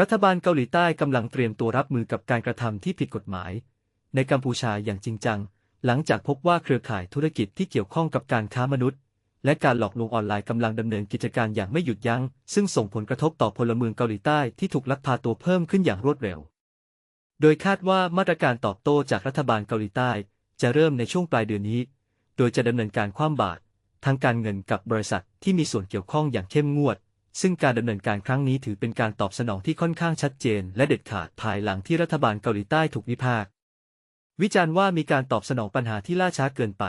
รัฐบาลเกาหลีใต้กำลังเตรียมตัวรับมือกับการกระทำที่ผิดกฎหมาย ในกัมพูชาอย่างจริงจัง หลังจากพบว่าเครือข่ายธุรกิจที่เกี่ยวข้องกับการค้ามนุษย์ และการหลอกลวงออนไลน์กำลังดำเนินกิจการอย่างไม่หยุดยัง้ง ซึ่งส่งผลกระทบต่อพลเมืองเกาหลีใต้ที่ถูกลักพาตัวเพิ่มขึ้นอย่างรวดเร็ว โดยคาดว่ามาตรการตอบโต้จากรัฐบาลเกาหลีใต้ จะเริ่มในช่วงปลายเดือนนี้ โดยจะดำเนินการคว่ำบาตรทางการเงินกับบริษัทที่มีส่วนเกี่ยวข้องอย่างเข้มงวด ซึ่งการดำเนินการครั้งนี้ถือเป็นการตอบสนองที่ค่อนข้างชัดเจน และเด็ดขาดภายหลังที่รัฐบาลเกาหลีใต้ถูกวิพากษ์วิจารณ์ว่ามีการตอบสนองปัญหาที่ล่าช้าเกินไป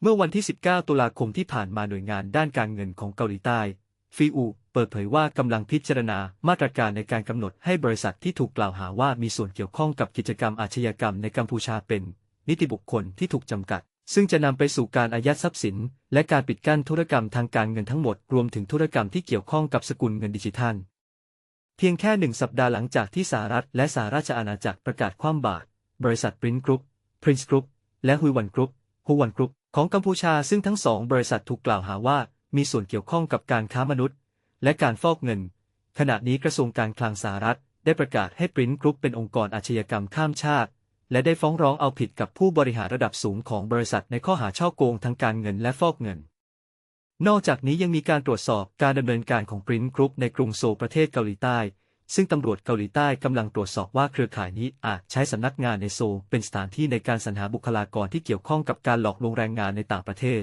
เมื่อวันที่ 19 ตุลาคมที่ผ่านมาหน่วยงานด้านการเงินของเกาหลีใต้ฟีอูเปิดเผยว่ากำลังพิจารณามาตรการในการกำหนดให้บริษัทที่ถูกกล่าวหาว่ามีส่วนเกี่ยวข้องกับกิจกรรมอาชญากรรมในกัมพูชาเป็น นิติบุคคลที่ถูกจำกัด ซึ่งจะนำไปสู่การอายัดทรัพย์สิน และการปิดกั้นธุรกรรมทางการเงินทั้งหมดรวมถึงธุรกรรมที่เกี่ยวข้องกับสกุลเงินดิจิทัล เพียงแค่หนึ่งสัปดาห์หลังจากที่สหรัฐและสหราชอาณาจักรประกาศคว่ำบาตรบริษัทปรินกรุ๊ป Prince Group และฮุยวันกรุ๊ปฮุวันกรุ๊ปของกัมพูชาซึ่งทั้งสองบริษัทถูกกล่าวหาว่า มีส่วนเกี่ยวข้องกับการค้ามนุษย์ และการฟอกเงิน ขณะนี้กระทรวงการคลังสหรัฐได้ประกาศให้ปรินกรุ๊ปเป็นองค์กรอาชญากรรมข้ามชาติ และได้ฟ้องร้องเอาผิดกับผู้บริหารระดับสูงของบริษัทในข้อหาช่อโกงทางการเงินและฟอกเงิน นอกจากนี้ยังมีการตรวจสอบการดำเนินการของปรินกรุ๊ปในกรุงโซลประเทศเกาหลีใต้ ซึ่งตำรวจเกาหลีใต้กำลังตรวจสอบว่าเครือข่ายนี้อาจใช้สำนักงานในโซลเป็นสถานที่ในการสรรหาบุคลากรที่เกี่ยวข้องกับการหลอกลวงแรงงานในต่างประเทศ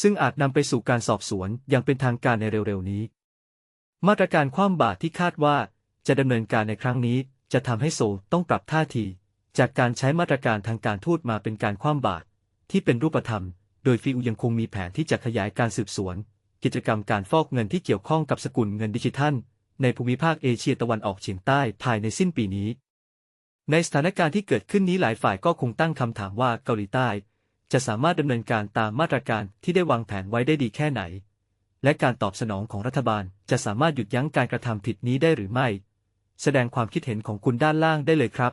ซึ่งอาจนำไปสู่การสอบสวนอย่างเป็นทางการในเร็วๆนี้ มาตรการคว่ำบาตรที่คาดว่าจะดำเนินการในครั้งนี้จะทำให้โซลต้องปรับท่าที จากการใช้มาตรการทางการทูตมาเป็นการคว่ำบาตรที่เป็นรูปธรรม โดยฟิวยังคงมีแผนที่จะขยายการสืบสวน กิจกรรมการฟอกเงินที่เกี่ยวข้องกับสกุลเงินดิจิทัล ในภูมิภาคเอเชียตะวันออกเฉียงใต้ภายในสิ้นปีนี้ ในสถานการณ์ที่เกิดขึ้นนี้หลายฝ่ายก็คงตั้งคำถามว่าเกาหลีใต้ จะสามารถดำเนินการตามมาตรการที่ได้วางแผนไว้ได้ดีแค่ไหน และการตอบสนองของรัฐบาลจะสามารถหยุดยั้งการกระทำผิดนี้ได้หรือไม่ แสดงความคิดเห็นของคุณด้านล่างได้เลยครับ